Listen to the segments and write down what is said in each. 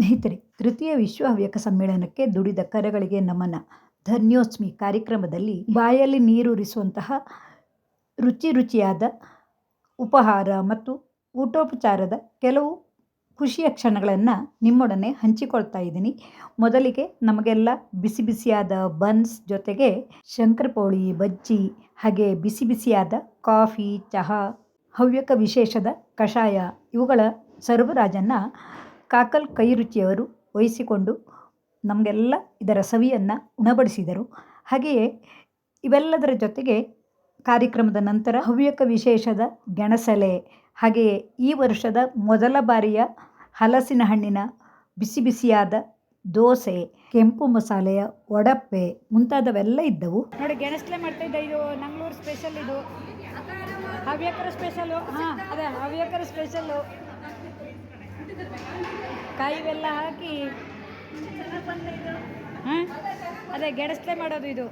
ಸ್ನೇಹಿತರೆ, ತೃತೀಯ ವಿಶ್ವ ಹವ್ಯಕ ಸಮ್ಮೇಳನಕ್ಕೆ ದುಡಿದ ಕರಗಳಿಗೆ ನಮನ. ಧನ್ಯೋಸ್ಮಿ ಕಾರ್ಯಕ್ರಮದಲ್ಲಿ ಬಾಯಲ್ಲಿ ನೀರೂರಿಸುವಂತಹ ರುಚಿ ರುಚಿಯಾದ ಉಪಹಾರ ಮತ್ತು ಊಟೋಪಚಾರದ ಕೆಲವು ಖುಷಿಯ ಕ್ಷಣಗಳನ್ನು ನಿಮ್ಮೊಡನೆ ಹಂಚಿಕೊಳ್ತಾ ಇದ್ದೀನಿ. ಮೊದಲಿಗೆ ನಮಗೆಲ್ಲ ಬಿಸಿ ಬಿಸಿಯಾದ ಬನ್ಸ್ ಜೊತೆಗೆ ಶಂಕರಪೋಳಿ, ಬಜ್ಜಿ, ಹಾಗೆ ಬಿಸಿ ಬಿಸಿಯಾದ ಕಾಫಿ, ಚಹಾ, ಹವ್ಯಕ ವಿಶೇಷದ ಕಷಾಯ ಇವುಗಳ ಸರಬರಾಜನ್ನು ಕಾಕಲ್ ಕೈರುಚಿಯವರು ವಹಿಸಿಕೊಂಡು ನಮಗೆಲ್ಲ ಇದರ ಸವಿಯನ್ನು ಉಣಬಡಿಸಿದರು. ಹಾಗೆಯೇ ಇವೆಲ್ಲದರ ಜೊತೆಗೆ ಕಾರ್ಯಕ್ರಮದ ನಂತರ ಹವ್ಯಕ ವಿಶೇಷದ ಗೆಣಸಲೆ, ಹಾಗೆಯೇ ಈ ವರ್ಷದ ಮೊದಲ ಬಾರಿಯ ಹಲಸಿನ ಹಣ್ಣಿನ ಬಿಸಿ ಬಿಸಿಯಾದ ದೋಸೆ, ಕೆಂಪು ಮಸಾಲೆಯ ಒಡಪ್ಪೆ ಮುಂತಾದವೆಲ್ಲ ಇದ್ದವು. ನೋಡಿ, ಗೆಣಸಲೆ ಮಾಡ್ತಾ ಇದ್ದ ಇದು ಮಂಗಳೂರು ಸ್ಪೆಷಲ್ ಇದು. ಹವ್ಯಕರ ಸ್ಪೆಷಲು ಹಾಂ, ಅದೇ ಹವ್ಯಕರ ಸ್ಪೆಷಲ್ಲು ಕಾಯಿ ಬೆಲ್ಲ ಹಾಕಿ. ಹಾಂ ಅದೇ ಗೆಡಸ್ಲೆ ಮಾಡೋದು ಇದು.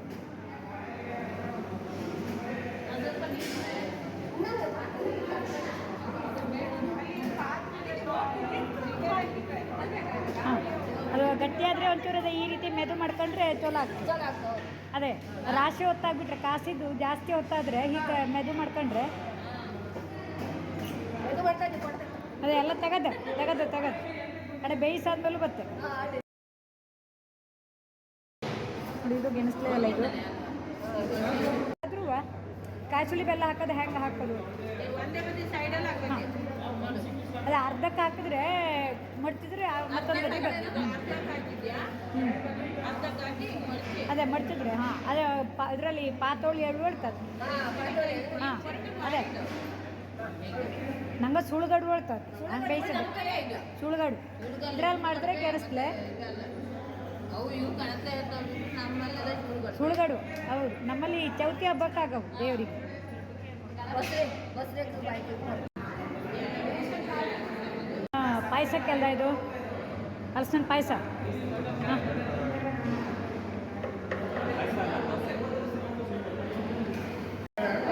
ಅದು ಗಟ್ಟಿಯಾದರೆ ಒಂಚೂರು ಅದೇ ಈ ರೀತಿ ಮೆದು ಮಾಡ್ಕೊಂಡ್ರೆ ಚಲೋ ಆಗ್ತದೆ. ಅದೇ ರಾಶಿ ಹೊತ್ತಾಗ್ಬಿಟ್ರೆ, ಕಾಸಿದ್ದು ಜಾಸ್ತಿ ಹೊತ್ತಾದರೆ ಹೀಗೆ ಮೆದು ಮಾಡ್ಕೊಂಡ್ರೆ ಅದೇ ತೆಗದ ತೆಗದು ತೆಗದು ತೆಗದು. ಕಡೆ ಬೇಯಿಸಾದ್ಮೇಲೂ ಬತ್ತೆ. ನೋಡಿ ಇದು ಗೆಣಸಲೆ ಎಲ್ಲ ಇದು. ಆದ್ರೂ ಕಾಯಿಸುಳಿ ಬೆಲ್ಲ ಹಾಕೋದು ಹೆಂಗೆ ಹಾಕೋದು. ಅದೇ ಅರ್ಧಕ್ಕೆ ಹಾಕಿದ್ರೆ ಮಡ್ತಿದ್ರೆ ಮತ್ತೊಂದು ಬರ್ತದೆ. ಅದೇ ಮಡ್ತಿದ್ರೆ ಹಾಂ. ಅದೇ ಪಾ ಇದರಲ್ಲಿ ಪಾತೋಳಿ ಎರಡು ಹೇಳ್ತದೆ ಹಾಂ. ಅದೇ. ನಂಗೆ ಸುಳ್ಗಡು ಹಂಗೆ ಬೇಯಿಸೋದು. ಸುಳ್ಗಡು. ಇದ್ರಲ್ಲಿ ಮಾಡಿದ್ರೆ ಕೆರೆಸ್ಲೆ ಸುಳ್ಗಡು. ಹೌದು. ನಮ್ಮಲ್ಲಿ ಚೌತಿ ಹಬ್ಬಕ್ಕಾಗವು ದೇವರಿಗೆ. ಪಾಯಸಕ್ಕೆಲ್ಲ ಇದು? ಹಲಸಿನ ಪಾಯಸ? ಹಾಂ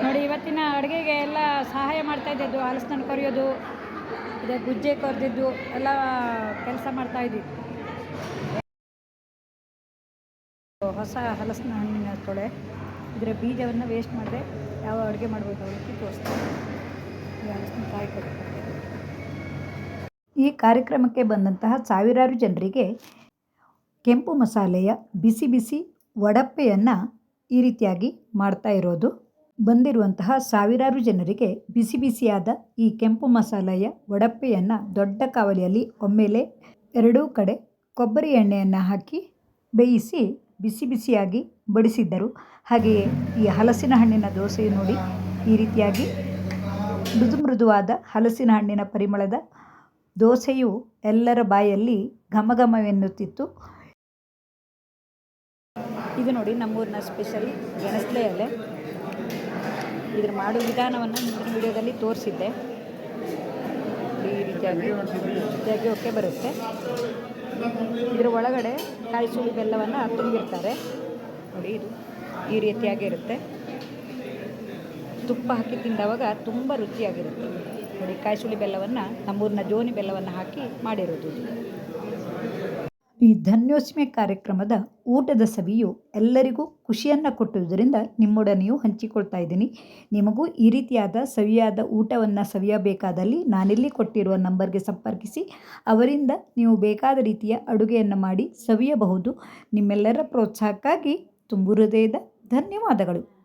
ನೋಡಿ ಇವತ್ತಿನ ಅಡುಗೆಗೆ ಎಲ್ಲ ಸಹಾಯ ಮಾಡ್ತಾ ಇದ್ದಿದ್ದು ಹಲಸಿನ ಕೊರೆಯೋದು ಇದೆ ಗುಜ್ಜೆ ಕೊರೆದಿದ್ದು, ಎಲ್ಲ ಕೆಲಸ ಮಾಡ್ತಾ ಇದ್ದಿದ್ದು. ಹೊಸ ಹಲಸಿನ ಹಣ್ಣಿನ ತೊಳೆ, ಇದರ ಬೀಜವನ್ನು ವೇಸ್ಟ್ ಮಾಡದೆ, ಯಾವ ಅಡುಗೆ ಮಾಡ್ಬೋದು ಅದಕ್ಕೆ ತೋರಿಸ್ತಾರೆ ಈ ಹಲಸಿನಕಾಯಿ ಕೊಡ್ತಾರೆ ಈ ಕಾರ್ಯಕ್ರಮಕ್ಕೆ ಬಂದಂತಹ ಸಾವಿರಾರು ಜನರಿಗೆ ಕೆಂಪು ಮಸಾಲೆಯ ಬಿಸಿ ಬಿಸಿ ವಡಪ್ಪೆಯನ್ನು ಈ ರೀತಿಯಾಗಿ ಮಾಡ್ತಾ ಇರೋದು. ಬಂದಿರುವಂತಹ ಸಾವಿರಾರು ಜನರಿಗೆ ಬಿಸಿ ಬಿಸಿಯಾದ ಈ ಕೆಂಪು ಮಸಾಲೆಯ ವಡಪ್ಪೆಯನ್ನು ದೊಡ್ಡ ಕಾವಲಿಯಲ್ಲಿ ಒಮ್ಮೆಲೆ ಎರಡೂ ಕಡೆ ಕೊಬ್ಬರಿ ಎಣ್ಣೆಯನ್ನು ಹಾಕಿ ಬೇಯಿಸಿ ಬಿಸಿ ಬಿಸಿಯಾಗಿ ಬಡಿಸಿದ್ದರು. ಹಾಗೆಯೇ ಈ ಹಲಸಿನ ಹಣ್ಣಿನ ದೋಸೆ ನೋಡಿ ಈ ರೀತಿಯಾಗಿ ಮೃದು ಮೃದುವಾದ ಹಲಸಿನ ಹಣ್ಣಿನ ಪರಿಮಳದ ದೋಸೆಯು ಎಲ್ಲರ ಬಾಯಲ್ಲಿ ಘಮ ಘಮವೆನ್ನುತ್ತಿತ್ತು. ಇದು ನೋಡಿ ನಮ್ಮೂರಿನ ಸ್ಪೆಷಲ್ ಗೆಣಸಲೆ ಎಲೆ. ಇದ್ರ ಮಾಡೋ ವಿಧಾನವನ್ನು ಮುಂದಿನ ವಿಡಿಯೋದಲ್ಲಿ ತೋರಿಸಿದ್ದೆ. ಈ ರೀತಿಯಾಗಿ ತೆಗೆಯೋಕ್ಕೆ ಬರುತ್ತೆ. ಇದರ ಒಳಗಡೆ ಕಾಯಿ ಸುಳಿ ಬೆಲ್ಲವನ್ನು ತುಂಬಿರ್ತಾರೆ. ನೋಡಿ, ಇದು ಈ ರೀತಿಯಾಗಿರುತ್ತೆ ತುಪ್ಪ ಹಾಕಿ ತಿಂದವಾಗ ತುಂಬ ರುಚಿಯಾಗಿರುತ್ತೆ. ನೋಡಿ, ಕಾಯಿ ಸುಳಿ ಬೆಲ್ಲವನ್ನು, ನಮ್ಮೂರಿನ ಜೋನಿ ಬೆಲ್ಲವನ್ನು ಹಾಕಿ ಮಾಡಿರೋದು. ಈ ಧನ್ಯೋಸ್ಮಿ ಕಾರ್ಯಕ್ರಮದ ಊಟದ ಸವಿಯು ಎಲ್ಲರಿಗೂ ಖುಷಿಯನ್ನು ಕೊಟ್ಟುದರಿಂದ ನಿಮ್ಮೊಡನೆಯೂ ಹಂಚಿಕೊಳ್ತಾ ಇದ್ದೀನಿ. ನಿಮಗೂ ಈ ರೀತಿಯಾದ ಸವಿಯಾದ ಊಟವನ್ನು ಸವಿಯಬೇಕಾದಲ್ಲಿ ನಾನಿಲ್ಲಿ ಕೊಟ್ಟಿರುವ ನಂಬರ್ಗೆ ಸಂಪರ್ಕಿಸಿ, ಅವರಿಂದ ನೀವು ಬೇಕಾದ ರೀತಿಯ ಅಡುಗೆಯನ್ನು ಮಾಡಿ ಸವಿಯಬಹುದು. ನಿಮ್ಮೆಲ್ಲರ ಪ್ರೋತ್ಸಾಹಕ್ಕಾಗಿ ತುಂಬು ಹೃದಯದ ಧನ್ಯವಾದಗಳು.